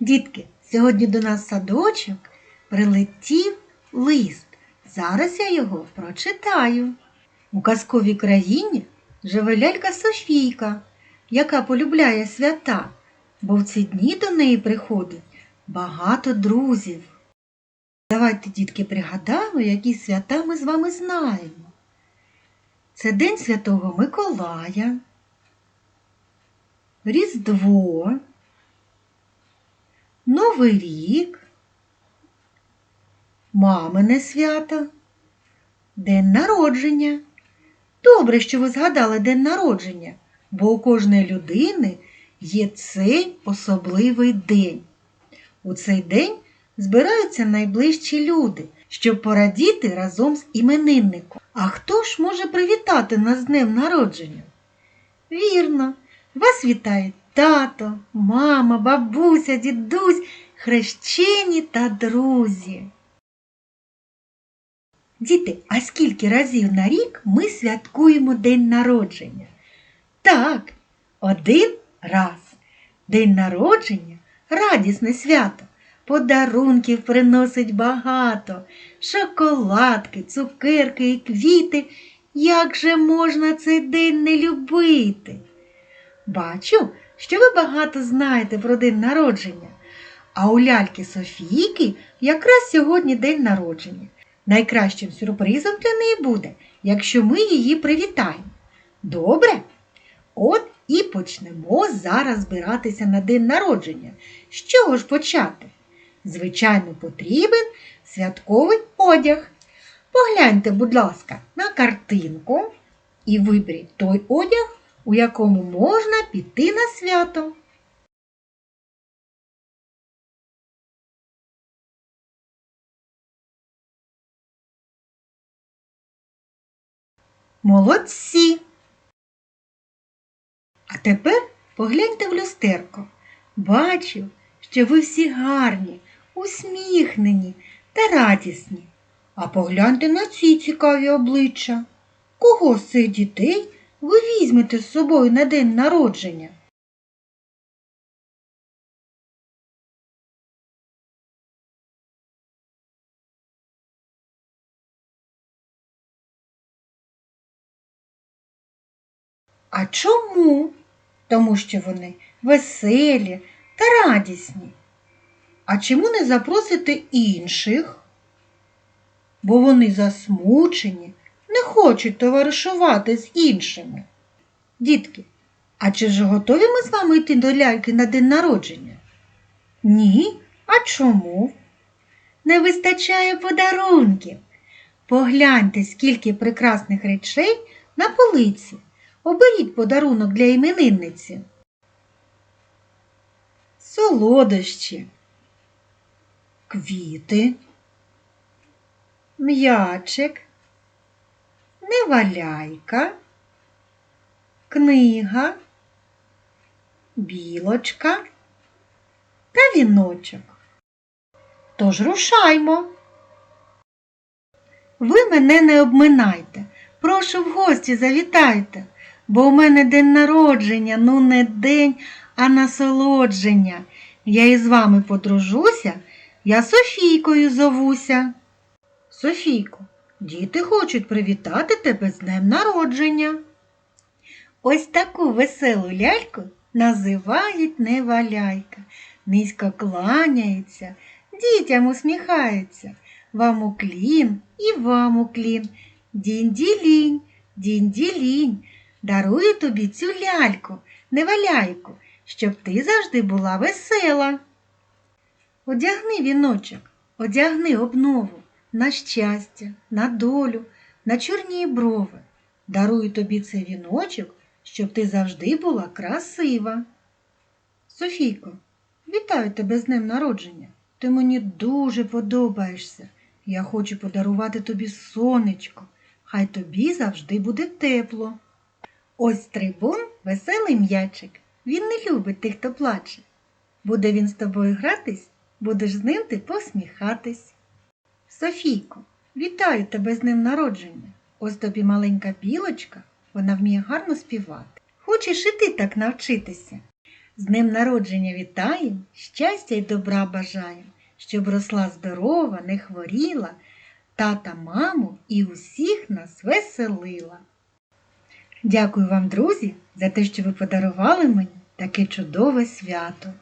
Дітки, сьогодні до нас садочок прилетів лист. Зараз я його прочитаю. У казковій країні живе лялька Софійка, яка полюбляє свята, бо в ці дні до неї приходить багато друзів. Давайте, дітки, пригадаємо, які свята ми з вами знаємо. Це День Святого Миколая, Різдво, Новий рік, мамине свято, День народження. Добре, що ви згадали день народження, бо у кожної людини є цей особливий день. У цей день збираються найближчі люди, щоб порадіти разом з іменинником. А хто ж може привітати нас з днем народження? Вірно, вас вітають тато, мама, бабуся, дідусь, хрещені та друзі. Діти, а скільки разів на рік ми святкуємо день народження? Так, один раз. День народження радісне свято. Подарунків приносить багато, шоколадки, цукерки і квіти. Як же можна цей день не любити? Бачу, що ви багато знаєте про день народження. А у ляльки Софійки якраз сьогодні день народження. Найкращим сюрпризом для неї буде, якщо ми її привітаємо. Добре? От і почнемо зараз збиратися на день народження. З чого ж почати? Звичайно, потрібен святковий одяг. Погляньте, будь ласка, на картинку і виберіть той одяг, у якому можна піти на свято. Молодці! А тепер погляньте в люстерко. Бачу, що ви всі гарні, усміхнені та радісні. А погляньте на ці цікаві обличчя. Кого з цих дітей ви візьмете з собою на день народження? А чому? Тому що вони веселі та радісні. А чому не запросити інших? Бо вони засмучені, не хочуть товаришувати з іншими. Дітки, а чи ж готові ми з вами йти до ляльки на день народження? Ні. А чому? Не вистачає подарунків. Погляньте, скільки прекрасних речей на полиці. Оберіть подарунок для іменинниці. Солодощі, квіти, м'ячик, неваляйка, книга, білочка та віночок. Тож рушаймо. Ви мене не обминайте. Прошу в гості завітайте, бо у мене день народження, ну не день, а насолодження. Я із вами подружуся, я Софійкою зовуся. Софійко, діти хочуть привітати тебе з днем народження. Ось таку веселу ляльку називають неваляйка. Низько кланяється, дітям усміхається. Вам уклін і вам уклін. Дінь-ділінь, дінь-ділінь. Дарую тобі цю ляльку, неваляйку, щоб ти завжди була весела. Одягни віночок, одягни обнову на щастя, на долю, на чорні брови. Дарую тобі цей віночок, щоб ти завжди була красива. Софійко, вітаю тебе з днем народження. Ти мені дуже подобаєшся. Я хочу подарувати тобі сонечко. Хай тобі завжди буде тепло. Ось трибун веселий м'ячик. Він не любить тих, хто плаче. Буде він з тобою гратись, будеш з ним ти посміхатись. Софійко, вітаю тебе з днем народження. Ось тобі маленька білочка, вона вміє гарно співати. Хочеш і ти так навчитися? З днем народження вітаєм, щастя й добра бажаєм, щоб росла здорова, не хворіла, тата, маму і усіх нас веселила. Дякую вам, друзі, за те, що ви подарували мені таке чудове свято.